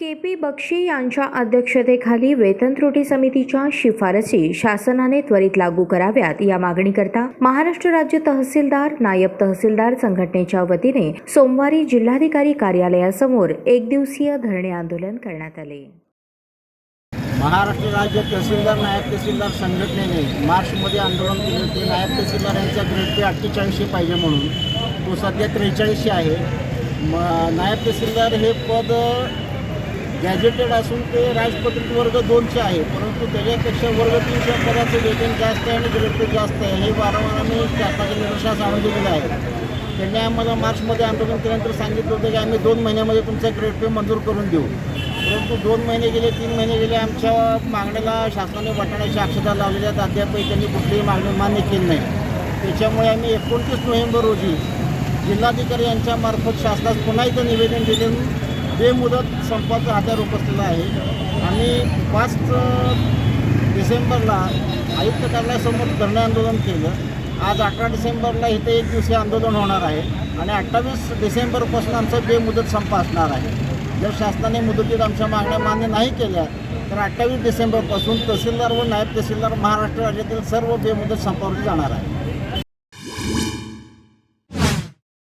के P Bakshi यांच्या अध्यक्षतेखाली वेतन त्रुटी समितीच्या शिफारसी शासनाने त्वरित लागू कराव्यात या मागणीकरता महाराष्ट्र राज्य तहसीलदार नायब तहसीलदार संघटनेच्या वतीने सोमवारी जिल्हाधिकारी कार्यालयासमोर एक दिवसीय धरणे आंदोलन करण्यात आले. महाराष्ट्र राज्य तहसीलदार नायब तहसीलदार संघटनेने मार्चमध्ये आंदोलन केले होते. नायब तहसीलदार यांच्या ग्रेड पे अठ्ठेचाळीसशे पाहिजे म्हणून. तो सध्या त्रेचाळीसशे आहे. म नायब तहसीलदार हे पद गॅजेटेड असून ते राजपत्रित वर्ग दोनशे आहे. परंतु त्याच्यापेक्षा वर्ग तीनशे पदाचं वेतन जास्त आहे आणि ग्रेड पे जास्त आहे. हे वारंवार आम्ही शासनाच्या निदर्शनास आणून दिलेलं आहे. त्यांनी आम्हाला मार्चमध्ये आंदोलन केल्यानंतर सांगितलं होतं की आम्ही दोन महिन्यामध्ये तुमचा ग्रेड पे मंजूर करून देऊ. परंतु दोन महिने गेले तीन महिने गेले आमच्या मागण्याला शासनाने वाटाण्याची अक्षता लावलेल्या आहेत. अद्यापही त्यांनी कुठलीही मागणी मान्य केली नाही. त्याच्यामुळे आम्ही एकोणतीस नोव्हेंबर रोजी जिल्हाधिकारी यांच्यामार्फत शासनास पुन्हा एकदा निवेदन दिले. बेमुदत संपाचं हात्यार उपसलेलं आहे. आणि पाच डिसेंबरला आयुक्त कार्यालयासमोर धरणे आंदोलन केलं. आज अकरा डिसेंबरला इथे एक दिवसीय आंदोलन होणार आहे. आणि अठ्ठावीस डिसेंबरपासून आमचा बेमुदत संप असणार आहे. जर शासनाने मुदतीत आमच्या मागण्या मान्य नाही केल्या तर अठ्ठावीस डिसेंबरपासून तहसीलदार व नायब तहसीलदार महाराष्ट्र राज्यातील सर्व बेमुदत संपावरती जाणार आहे.